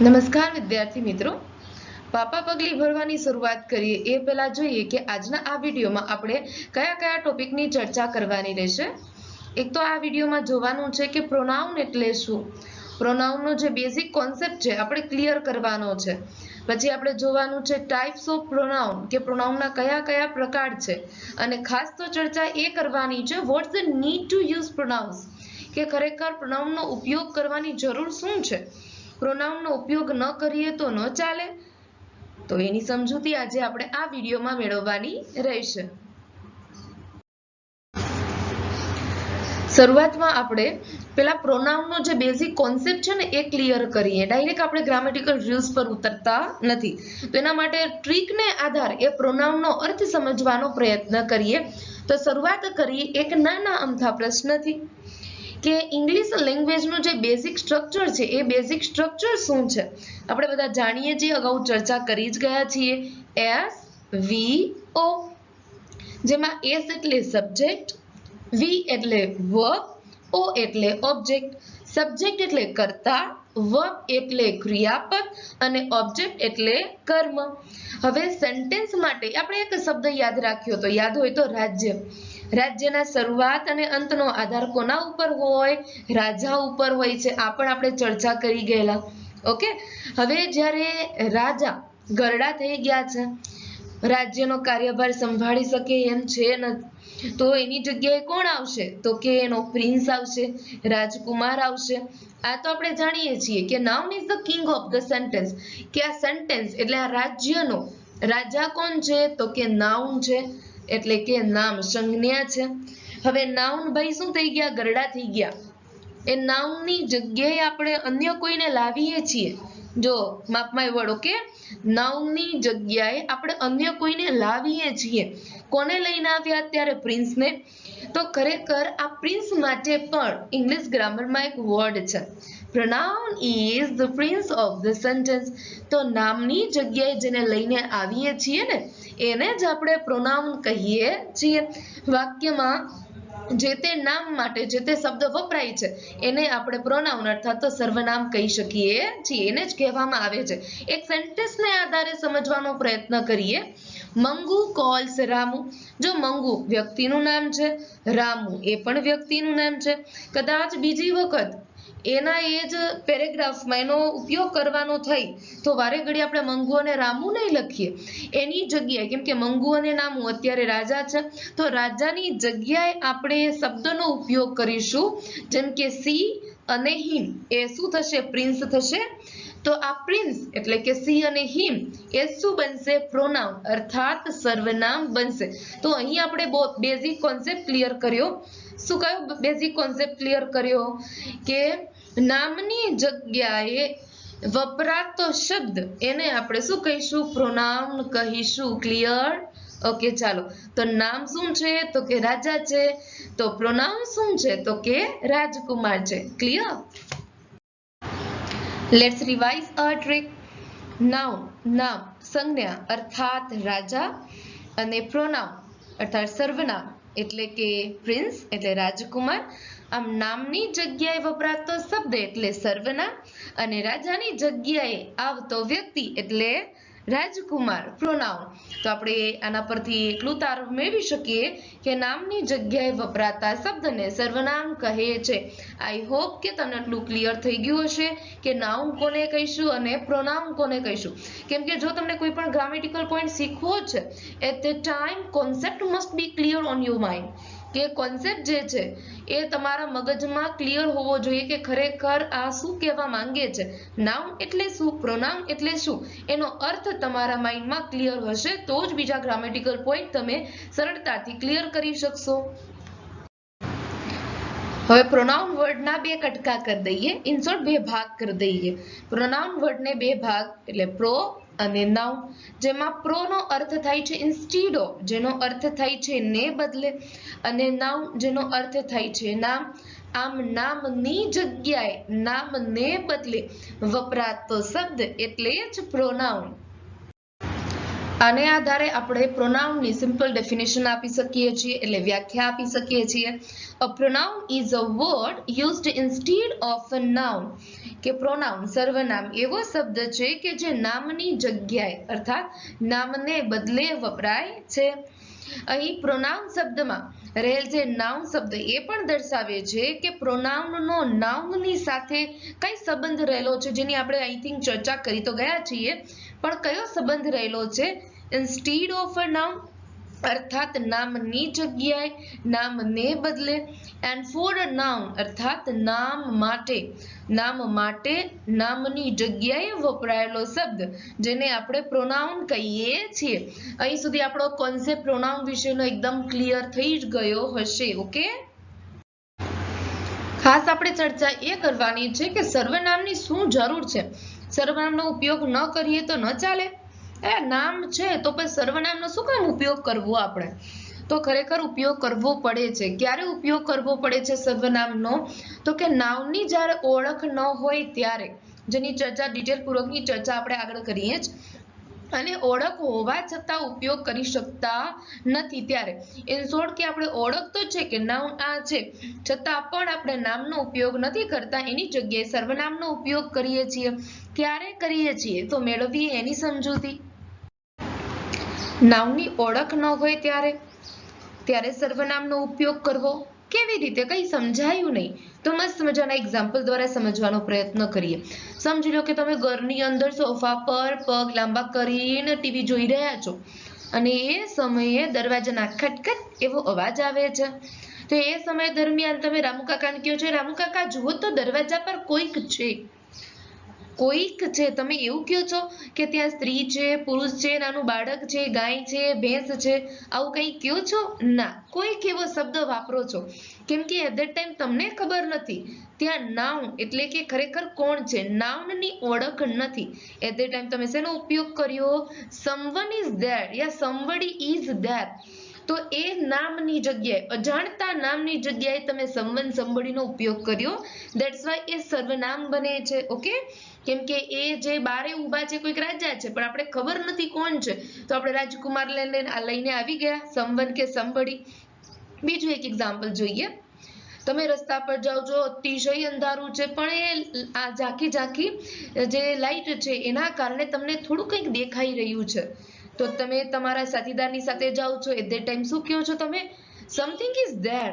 નમસ્કાર, વિદ્યાર્થી મિત્રો. પાપા પગલી ભરવાની શરૂઆત કરીએ એ પહેલા જોઈએ કે આજના આ વિડીયોમાં આપણે કયા કયા ટોપિકની ચર્ચા કરવાની રહેશે. એક તો આ વિડીયોમાં જોવાનું છે કે પ્રોનાઉન એટલે શું? પ્રોનાઉનનો જે બેઝિક કોન્સેપ્ટ છે, આપણે ક્લિયર કરવાનો છે. પછી આપણે જોવાનું છે ટાઈપ્સ ઓફ પ્રોનાઉન કે પ્રોનાઉનના કયા કયા પ્રકાર છે. અને ખાસ તો ચર્ચા એ કરવાની છે what's the need to use pronouns કે ખરેખર પ્રોનાઉનનો ઉપયોગ કરવાની જરૂર શું છે? પ્રોનાઉનનો ઉપયોગ ન કરીએ તો ન ચાલે. તો એની સમજૂતી આજે આપણે આ વિડીયોમાં મેળવવાની રહેશે. શરૂઆતમાં આપણે પેલા પ્રોનાઉનનો જે બેઝિક કોન્સેપ્ટ છે ને એ ક્લિયર કરીએ. ડાયરેક્ટ આપણે ગ્રામેટિકલ રૂલ્સ પર ઉતરતા નથી. તો એના માટે ટ્રીકને આધાર એ પ્રોનાઉનનો અર્થ સમજવાનો પ્રયત્ન કરીએ. તો શરૂઆત કરીએ એક નાના અમથા પ્રશ્નથી. કે ઇંગ્લિશ લેંગ્વેજનું જે બેઝિક સ્ટ્રક્ચર છે, એ બેઝિક સ્ટ્રક્ચર શું છે? આપણે બધા જાણીએ છીએ, અગાઉ ચર્ચા કરી જ ગયા છીએ. એસ વી ઓ જેમાં એસ એટલે સબ્જેક્ટ વી એટલે વર્ક ઓ એટલે ઓબ્જેક્ટ સબ્જેક્ટ એટલે કર્તા વર્ક એટલે ક્રિયાપદ, અને ઓબ્જેક્ટ એટલે કર્મ. હવે સેન્ટેન્સ માટે આપણે એક શબ્દ યાદ રાખ્યો તો, યાદ હોય તો રાજ્ય. રાજ્યના શરૂઆત અને અંતનો આધાર કોના ઉપર હોય? રાજા ઉપર હોય છે, આ પણ આપણે ચર્ચા કરી ગયેલા. ઓકે? હવે જ્યારે રાજા ગરડા થઈ ગયા છે, રાજ્યનો કાર્યભાર સંભાળી શકે એમ છે નથી તો એની જગ્યાએ કોણ આવશે? તો કે એનો પ્રિન્સ આવશે, રાજકુમાર આવશે. આ તો આપણે જાણીએ છીએ કે noun is the king of the sentence કે આ સેન્ટેન્સ એટલે આ રાજ્યનો રાજા કોણ છે? તો કે નાઉન છે. એટલે કે નામ સંજ્ઞા છે. હવે નાઉન ભાઈ શું થઈ ગયા? ગરડા થઈ ગયા. એ નાઉનની જગ્યાએ આપણે અન્ય કોઈને લાવીએ છીએ? જો માપમાં વર્ડ ઓકે નાઉનની જગ્યાએ આપણે અન્ય કોઈને લાવીએ છીએ. કોને લઈને આવ્યા અત્યારે પ્રિન્સને? તો ખરેખર આ પ્રિન્સ માટે પણ ઇંગ્લિશ ગ્રામરમાં એક વર્ડ છે. Pronoun is the prince of the sentence તો નામની જગ્યાએ જેને લઈને આવીએ છીએ ને એને જ આપણે પ્રોનાઉન કહીએ છીએ. વાક્યમાં જે તે નામ માટે જે તે શબ્દ વપરાય છે, એને આપણે પ્રોનાઉન અર્થાત તો સર્વનામ કહી શકીએ છીએ. એને જ કહેવામાં આવે છે. એક સેન્ટેન્સને આધારે સમજવાનો પ્રયત્ન કરીએ. મંગુ કોલ્સ રામુ. જો મંગુ વ્યક્તિનું નામ છે, રામુ એ પણ વ્યક્તિનું નામ છે. કદાચ બીજી વખત એના એ જ પેરેગ્રાફમાં એનો ઉપયોગ કરવાનો થઈ, તો વારે ઘડી આપણે મંગુ અને રામુ નહીં લખીએ. એની જગ્યાએ, કેમ કે મંગુ અને નામુ અત્યારે રાજા છે, તો રાજાની જગ્યાએ આપણે શબ્દનો ઉપયોગ કરીશું, જેમ કે સી અને હિમ. એ શું થશે? પ્રિન્સ થશે. તો આ પ્રિન્સ એટલે કે સી અને હિમ, એ શું બનશે? પ્રોનાઉન, અર્થાત સર્વનામ બનશે. તો અહીં આપણે બહુ બેઝિક કોન્સેપ્ટ ક્લિયર કર્યો. શું કયો બેઝિક કોન્સેપ્ટ ક્લિયર કર્યો કે નામની જગ્યાએ વપરાતો શબ્દ એને આપણે શું કહીશું? પ્રોનાઉન કહીશું. ક્લિયર ઓકે ચાલો. તો નામ શું છે? તો કે રાજા છે. તો પ્રોનાઉન શું છે? તો કે રાજકુમાર છે. Clear let's revise a trick noun નામ, સંજ્ઞા અર્થાત રાજા અને પ્રોનાઉન અર્થાત સર્વનામ. એટલે કે પ્રિન્સ, એટલે રાજકુમાર. આમ નામની જગ્યાએ વપરાતો શબ્દ એટલે સર્વનામ. અને રાજાની જગ્યાએ આવતો વ્યક્તિ એટલે રાજકુમાર પ્રોનાઉન તો આપણે આના પરથી એટલું તાર મેળવી શકીએ કે નામની જગ્યાએ વપરાતા શબ્દને સર્વનામ કહે છે. આઈ હોપ કે તમને એટલું ક્લિયર થઈ ગયું હશે કે નાઉન કોને કહીશું અને પ્રોનાઉન કોને કહીશું. કેમ કે જો તમને કોઈ પણ ગ્રામેટિકલ પોઈન્ટ શીખવો છે at the time concept must be clear on your mind કે કોન્સેપ્ટ જે છે એ તમારા મગજમાં ક્લિયર હોવો જોઈએ કે ખરેખર આ શું કહેવા માંગે છે. નાઉન એટલે શું? પ્રોનાઉન એટલે શું? એનો અર્થ તમારા માઇન્ડમાં ક્લિયર હશે તો જ બીજા ગ્રામેટિકલ પોઈન્ટ તમે સરળતાથી ક્લિયર કરી શકશો. હવે પ્રોનાઉન વર્ડના બે કટકા કરી દઈએ. ઇન્સોર્ટ બે ભાગ કરી દઈએ. પ્રોનાઉન વર્ડને બે ભાગ એટલે પ્રો અને નાઉન જેમાં પ્રોનો અર્થ થાય છે ઇન્સ્ટીડ ઓફ જેનો અર્થ થાય છે ને બદલે, અને નાઉન જેનો અર્થ થાય છે નામ, આમ નામની જગ્યાએ, નામને બદલે, વપરાતો શબ્દ એટલે જ પ્રોનાઉન આને આધારે આપણે પ્રોનાઉનની સિમ્પલ ડેફિનેશન આપી શકીએ છીએ, એટલે વ્યાખ્યા આપી શકીએ છીએ. A pronoun is a word used instead of a noun કે પ્રોનાઉન સર્વનામ એવો શબ્દ છે કે જે નામની જગ્યાએ, અર્થાત નામને બદલે વપરાય છે. અહીં પ્રોનાઉન શબ્દમાં રહેલ જે નાઉન શબ્દ એ પણ દર્શાવે છે કે પ્રોનાઉનનો નાઉનની સાથે કઈ સંબંધ રહેલો છે, જેની આપણે આઈ થિંક ચર્ચા કરી તો ગયા છીએ. પણ કયો સંબંધ રહેલો છે? ઇન્સ્ટીડ ઓફ અ નામ અર્થાત નામની જગ્યાએ નામને બદલે એન્ડ ફોર અ નામ અર્થાત નામ માટે નામ માટે નામની જગ્યાએ વપરાયેલો શબ્દ જેને આપણે પ્રોનાઉન કહીએ છીએ અહીં સુધી આપણો કોન્સેપ્ટ પ્રોનાઉન વિશેનો એકદમ ક્લિયર થઈ જ ગયો હશે ઓકે ખાસ આપણે ચર્ચા એ કરવાની છે કે સર્વનામની શું જરૂર છે સર્વનામનો ઉપયોગ ન કરીએ તો ન ચાલે એ નામ છે, તો પછી સર્વનામનો શું કામ ઉપયોગ કરવો આપણે? તો ખરેખર ઉપયોગ કરવો પડે છે. ક્યારે ઉપયોગ કરવો પડે છે સર્વનામનો? તો કે નામની જ્યારે ઓળખ ન હોય ત્યારે. જેની ચર્ચા ડિટેલ પૂર્વકની ચર્ચા આપણે આગળ કરીએ જ. અને ઓળખ હોવા છતાં ઉપયોગ કરી શકતા નથી ત્યારે. ઇન શોર્ટ કે આપણે ઓળખ તો છે કે નામ આ છે. છતાં પણ આપણે નામનો ઉપયોગ નથી કરતા. એની જગ્યાએ સર્વનામનો ઉપયોગ કરીએ છીએ. ક્યારે કરીએ છીએ? તો મેળવીએ એની સમજૂતી. નામની ઓળખ ન હોય ત્યારે? ત્યારે સર્વનામનો ઉપયોગ કરવો? કેવી રીતે? કંઈ સમજાયું નહીં. તો મસ્ત મજાના એક્ઝામ્પલ દ્વારા સમજવાનો પ્રયત્ન કરીએ. સમજી લો કે તમે ઘરની અંદર સોફા પર પગ લાંબા કરીને ટીવી જોઈ રહ્યા છો. અને એ સમયે દરવાજાના ખટખટ એવો અવાજ આવે છે. તો એ સમય દરમિયાન તમે રામુ કાકાને કહો છો, રામુકાકા, જુઓ તો દરવાજા પર કોઈક છે. કોઈક છે, તમે એવું કહો છો કે ત્યાં સ્ત્રી છે, પુરુષ છે, નાનું બાળક છે, ગાય છે, ભેંસ છે, આવું કંઈ કહો છો? ના. કોઈક એવો શબ્દ વાપરો છો. કેમ કે એટ ધેટ ટાઈમ તમને ખબર નથી. ત્યાં નાઉન એટલે કે ખરેખર કોણ છે? નાઉનની ઓળખ નથી. એટ ધેટ ટાઈમ તમે શેનો ઉપયોગ કર્યો? સમવન ઇઝ ધેર યા સમવડી ઇઝ ધેર તો એ નામની જગ્યાએ, અજાણતા નામની જગ્યાએ તમે સંબંધ સંબળીનો ઉપયોગ કર્યો. દેટ્સ વાય એ સર્વનામ બને છે ઓકે કેમ કે એ જે બારે ઊભા છે, કોઈક રાજા છે, પણ આપણે ખબર નથી કોણ છે. તો આપણે રાજકુમાર લઈને લઈને આવી ગયા, સંબંધ કે સંબળી. બીજું એક એક્ઝામ્પલ જોઈએ. તમે રસ્તા પર જાઓ છો અતિશય અંધારું છે, પણ એ આ ઝાંખી ઝાંખી જે લાઈટ છે, એના કારણે તમને થોડું કંઈક દેખાઈ રહ્યું છે. તો તમે તમારા સાથીદારની સાથે જાઓ છો. એટ ધેટ ટાઈમ શું કહો છો તમે? Something is there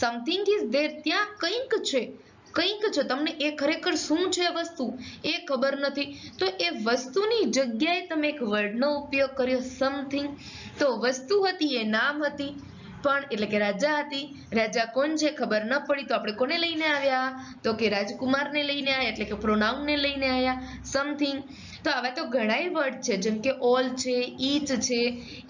something is there ત્યાં કંઈક છે. કંઈક છે. તમને એ ખરેખર શું છે વસ્તુ? એ ખબર નથી. તો એ વસ્તુની જગ્યાએ તમે એક વર્ડનો ઉપયોગ કર્યો સમથિંગ તો વસ્તુ હતી, એ નામ હતી, પણ એટલે કે રાજા હતી. રાજા કોણ છે ખબર ન પડી, તો આપણે કોને લઈને આવ્યા? તો કે રાજકુમારને લઈને આવ્યા, એટલે કે પ્રોનાઉનને લઈને આવ્યા. સમથિંગ તો આવા તો ઘણાય વર્ડ છે, જેમ કે ઓલ છે ઈચ છે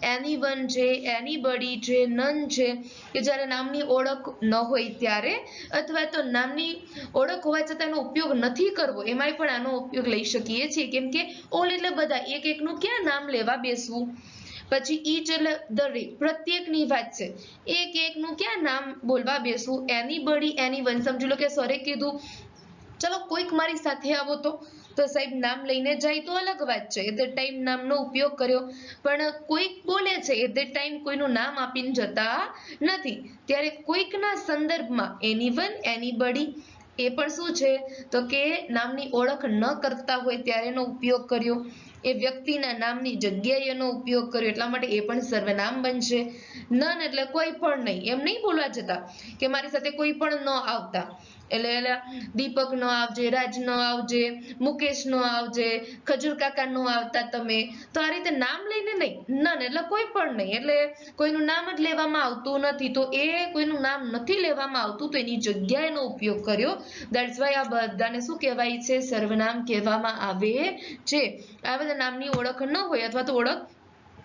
એની વન છે એનીબડી છે નન છે, કે જ્યારે નામની ઓળખ ન હોય ત્યારે અથવા તો નામની ઓળખ હોવા છતાં એનો ઉપયોગ નથી કરવો, એમાંય પણ આનો ઉપયોગ લઈ શકીએ છીએ. કેમ કે ઓલ એટલે બધા, એક એકનું ક્યાં નામ લેવા બેસવું? પછી ઈચ એટલે દરેક પ્રત્યેકની વાત છે. એક એકનું ક્યાં નામ બોલવા બેસવું? એની બડી એની વન સમજી લો કે સરે કીધું. ચલો કોઈક મારી સાથે આવો તો. તો સાહેબ, નામ લઈને જાય તો અલગ વાત છે. એટ ધ ટાઈમ નામનો ઉપયોગ કર્યો. પણ કોઈક બોલે છે એટ ધ ટાઈમ કોઈનું નામ આપીને જતા નથી. ત્યારે કોઈકના સંદર્ભમાં એની વન એની બડી એ પણ શું છે? તો કે નામની ઓળખ ન કરતા હોય ત્યારે એનો ઉપયોગ કર્યો. એ વ્યક્તિના નામની જગ્યાએ એનો ઉપયોગ કર્યો. એટલા માટે એ પણ સર્વનામ બનશે. નન એટલે કોઈ પણ નહીં. એમ નહીં બોલવા જતા કે મારી સાથે કોઈ પણ ન આવતા. એટલે દીપક નો આવજે, રાજ નો આવજે, મુકેશ નો આવજે, ખજૂર કાકા નો આવતા તમે. તો આ રીતે નામ લઈને નહીં, નન એટલે કોઈ પણ નહીં. એટલે કોઈનું નામ જ લેવામાં આવતું નથી. તો એ કોઈનું નામ નથી લેવામાં આવતું, તો એની જગ્યાએ એનો ઉપયોગ કર્યો. દેટ્સ વાય આ બધાને શું કહેવાય છે? સર્વનામ કહેવામાં આવે છે. આ બધા નામની ઓળખ ન હોય અથવા તો ઓળખ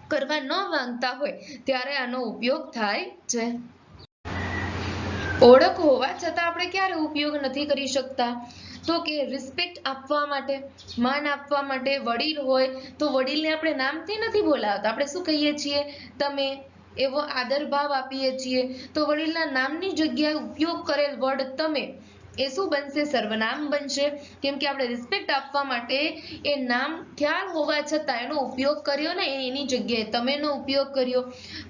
કરવા ન માંગતા હોય, ત્યારે આનો ઉપયોગ થાય છે. ઓળખ હોવા છતાં આપણે ક્યારે ઉપયોગ નથી કરી શકતા. તો કે રિસ્પેક્ટ આપવા માટે, માન આપવા માટે વડીલ હોય, તો વડીલને આપણે નામથી નથી બોલાવતા. આપણે શું કહીએ છીએ? તમે એવો આદર ભાવ આપીએ છીએ. તો વડીલના નામની જગ્યાએ ઉપયોગ કરેલ વર્ડ તમે એ શું બનશે? સર્વનામ બનશે. કેમ કે આપણે રિસ્પેક્ટ આપવા માટે એ નામ ખ્યાલ હોવા છતાં એનો ઉપયોગ કર્યો ને એની જગ્યાએ તમેનો ઉપયોગ કર્યો.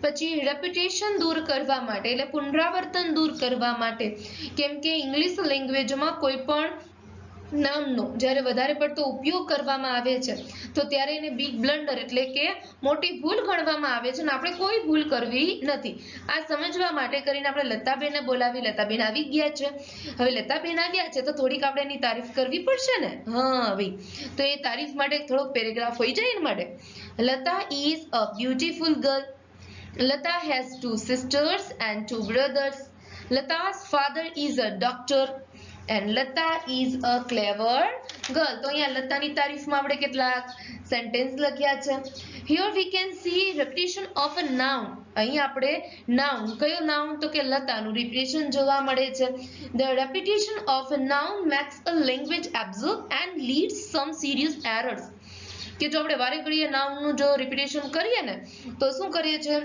પછી રેપ્યુટેશન દૂર કરવા માટે એટલે પુનરાવર્તન દૂર કરવા માટે. કેમ કે ઇંગ્લિશ લેંગ્વેજમાં કોઈ પણ નામનો. જ્યારે વધારે પડતો ઉપયોગ કરવામાં આવે છે, તો ત્યારે એને બિગ બ્લન્ડર એટલે કે મોટી ભૂલ ગણવામાં આવે છે અને આપણે કોઈ ભૂલ કરવી નથી. આ સમજવા માટે કરીને આપણે લતાબેનને બોલાવી. લતાબેન આવી ગયા છે. હવે લતાબેન આવ્યા છે, તો થોડીક આપણે એની તારીફ કરવી પડશે ને? હા, ભાઈ. તો એ તારીફ માટે થોડોક પેરેગ્રાફ હોઈ જાય એના માટે. Lata is a beautiful girl Lata has two sisters and two brothers. lata's father is a doctor. And Lata is a clever girl તો અહીંયા લતાની તારીફમાં આપણે કેટલાક સેન્ટેન્સ લખ્યા છે here we can see repetition of a noun અહીં આપણે noun કયો noun તો કે લતાનું repetition જોવા મળે છે the repetition of a noun makes a language absorb and leads some serious errors કે જો આપણે વારે ઘડીએ નામનું જો રિપીટેશન કરીએ ને તો શું કરીએ છે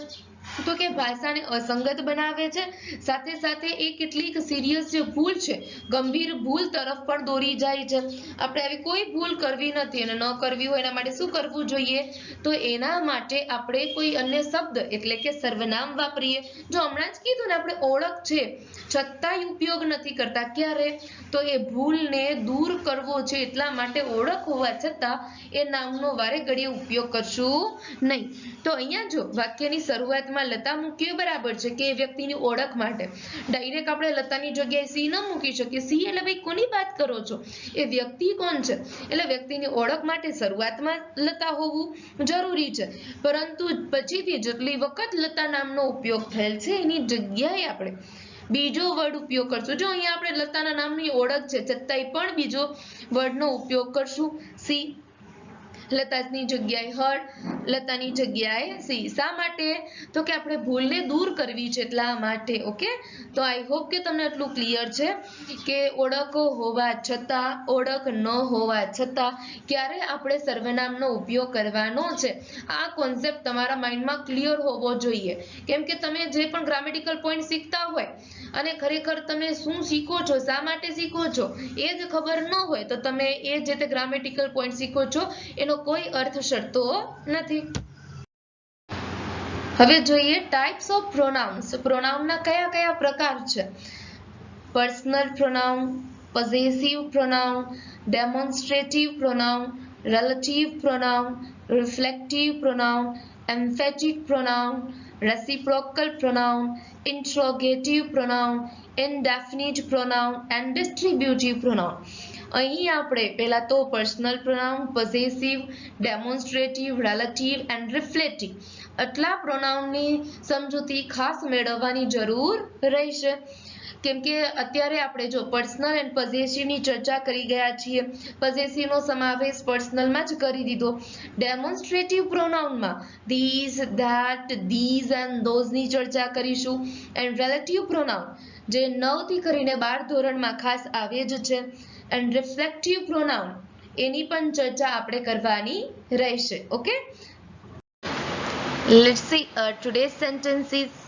તો કે ભાષાને અસંગત બનાવે છે. સાથે સાથે એ કેટલીક સિરિયસ જે ભૂલ છે, ગંભીર ભૂલ તરફ પણ દોરી જાય છે. આપણે આવી કોઈ ભૂલ કરવી નથી અને ન કરવી હોય એના માટે શું કરવું જોઈએ? તો એના માટે આપણે કોઈ અન્ય શબ્દ એટલે કે સર્વનામ વાપરીએ. જો હમણાં જ કીધું ને આપણે ઓળખ છે, છતાંય ઉપયોગ નથી કરતા. ક્યારે? તો એ ભૂલને દૂર કરવો છે એટલા માટે ઓળખ હોવા છતાં એ નામનો વારે ઘડીએ ઉપયોગ કરશું નહીં. તો અહીંયા જો વાક્યની શરૂઆતમાં લતા મૂકીએ બરાબર છે કે એ વ્યક્તિની ઓળખ માટે. ડાયરેક્ટ આપણે લતાની જગ્યાએ સી ન મૂકી શકીએ. સી એટલે ભાઈ કોની વાત કરો છો? એ વ્યક્તિ કોણ છે? એટલે વ્યક્તિની ઓળખ માટે શરૂઆતમાં લતા હોવું જરૂરી છે. પરંતુ પછીથી જેટલી વખત લતા નામનો ઉપયોગ થયેલ છે, એની જગ્યાએ આપણે બીજો વર્ડ ઉપયોગ કરશું. જો અહીંયા આપણે લતાના નામની ઓળખ છે, છતાંય પણ બીજો વર્ડનો ઉપયોગ કરશું. સી, લતાની જગ્યાએ હળ. લતાની જગ્યાએ. સી, શા માટે? તો કે આપણે ભૂલને દૂર કરવી છે એટલા માટે, ઓકે? તો આઈ હોપ કે તમને એટલું ક્લિયર છે કે ઓળખ હોવા છતાં, ઓળખ ન હોવા છતાં ક્યારે આપણે સર્વનામનો ઉપયોગ કરવાનો છે? આ કોન્સેપ્ટ તમારા માઇન્ડમાં ક્લિયર હોવો જોઈએ. કેમ કે તમે જે પણ ગ્રામેટિકલ પોઈન્ટ શીખતા હોય અને ખરેખર તમે શું શીખો છો? શા માટે શીખો છો? એ જ ખબર ન હોય તો તમે એ જે તે ગ્રામેટિકલ પોઈન્ટ શીખો છો. એનો કોઈ અર્થ શરતો નથી. હવે જોઈએ ટાઈપ્સ ઓફ પ્રોનાઉન્સ પ્રોનાઉનના કયા કયા પ્રકાર છે? Personal pronoun possessive pronoun demonstrative pronoun, relative pronoun reflective pronoun emphatic pronoun reciprocal pronoun interrogative pronoun indefinite pronoun and distributive pronoun અહીં આપણે પહેલા તો personal pronoun possessive demonstrative relative and reflective આટલા પ્રોનાઉનની સમજૂતી ખાસ મેળવવાની જરૂર રહેશે કેમ કે અત્યારે આપણે જો પર્સનલ એન્ડ પોઝેસિવની ચર્ચા કરી ગયા છીએ પોઝેસિવનો સમાવેશ પર્સનલમાં જ કરી દીધો. ડેમોન્સ્ટ્રેટિવ પ્રોનાઉનમાં ધીઝ ધેટ ધીઝ એન્ડ ધોઝની ચર્ચા કરીશું. એન્ડ રિલેટિવ પ્રોનાઉન જે નવથી કરીને બાર ધોરણમાં ખાસ આવે જ છે. એન્ડ રિફ્લેક્ટિવ પ્રોનાઉન એની પણ ચર્ચા આપણે કરવાની રહેશે okay? Let's see today sentences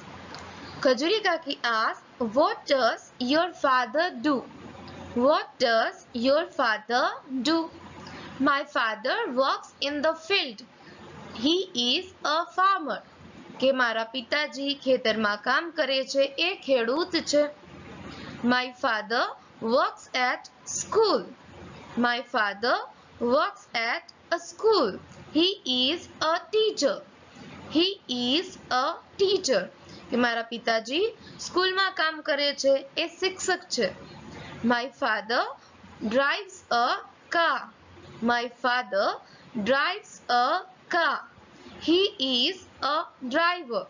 sentences. કાકી asks, What does your father do? What does your father do? My father works in the field. He is a farmer. કે મારા પિતાજી ખેતરમાં કામ કરે છે એ ખેડૂત છે My father works at school. My father works at a school. He is a teacher. He is a teacher. કે મારા પિતાજી સ્કૂલમાં કામ કરે છે એ શિક્ષક છે My father drives a car. My father drives a car. He is a driver.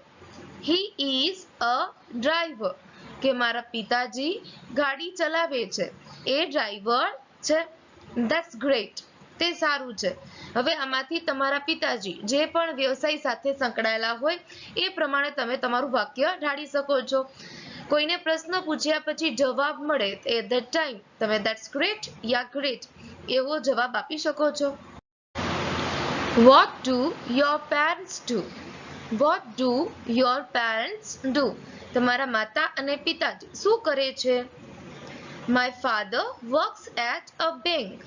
He is a driver. કે મારા પિતાજી ગાડી ચલાવે છે એ ડ્રાઈવર છે ધેટ્સ ગ્રેટ તે સારું છે. હવે આમાંથી તમારા પિતાજી, જે પણ વ્યવસાય સાથે સંકળાયેલા હોય, એ પ્રમાણે તમે તમારું વાક્ય ઢાળી શકો છો. કોઈને પ્રશ્ન પૂછ્યા પછી જવાબ મળે એ ધેટ ટાઈમ તમે ધેટ્સ ગ્રેટ યા ગ્રેટ એવો જવાબ આપી શકો છો. What do your parents do what do your parents do તમારા માતા અને પિતાજી શું કરે છે? My father works at a bank.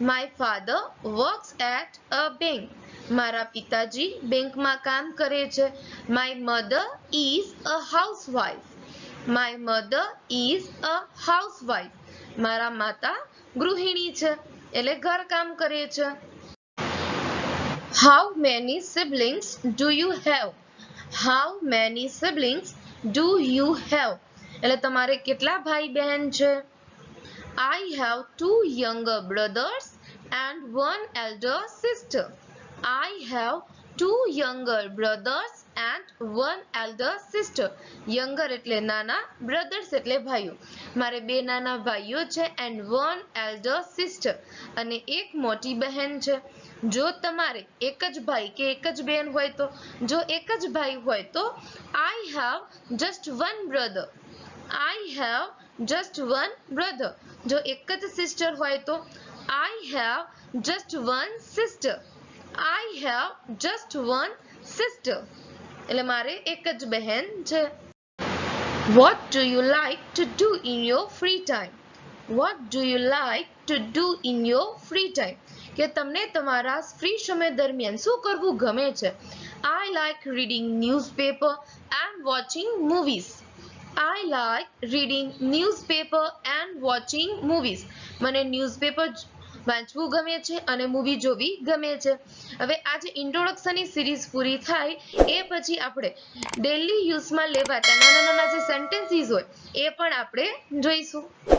My father works at a bank. મારા પિતાજી બેંકમાં કામ કરે છે My mother is a housewife. My mother is a housewife. મારા માતા ગૃહિણી છે એટલે ઘર કામ કરે છે How many siblings do you have? How many siblings do you have? એટલે તમારે કેટલા ભાઈ બહેન છે I have two younger brothers and one elder sister. I have two younger brothers and one elder sister. Younger એટલે નાના, brothers એટલે ભાઈઓ. મારે બે નાના ભાઈઓ છે and one elder sister. અને એક મોટી બહેન છે. જો તમારે એક જ ભાઈ કે એક જ બહેન હોય તો જો એક જ ભાઈ હોય તો I have just one brother. I have just one brother. જો એક જ sister હોય તો I have just one sister. I have just one sister. એટલે મારે એક જ બહેન છે What do you like to do in your free time? What do you like to do in your free time? કે તમને તમારા ફ્રી સમય દરમિયાન શું કરવું ગમે છે I like reading newspaper and watching movies. I like reading newspaper and watching movies. મને ન્યૂઝપેપર વાંચવું ગમે છે અને મૂવી જોવી ગમે છે હવે આ જે ઇન્ટ્રોડક્શનની સિરીઝ પૂરી થાય, એ પછી આપણે ડેલી યુઝમાં લેવાતા નાના નાના જે સેન્ટેન્સીસ હોય, એ પણ આપણે જોઈશું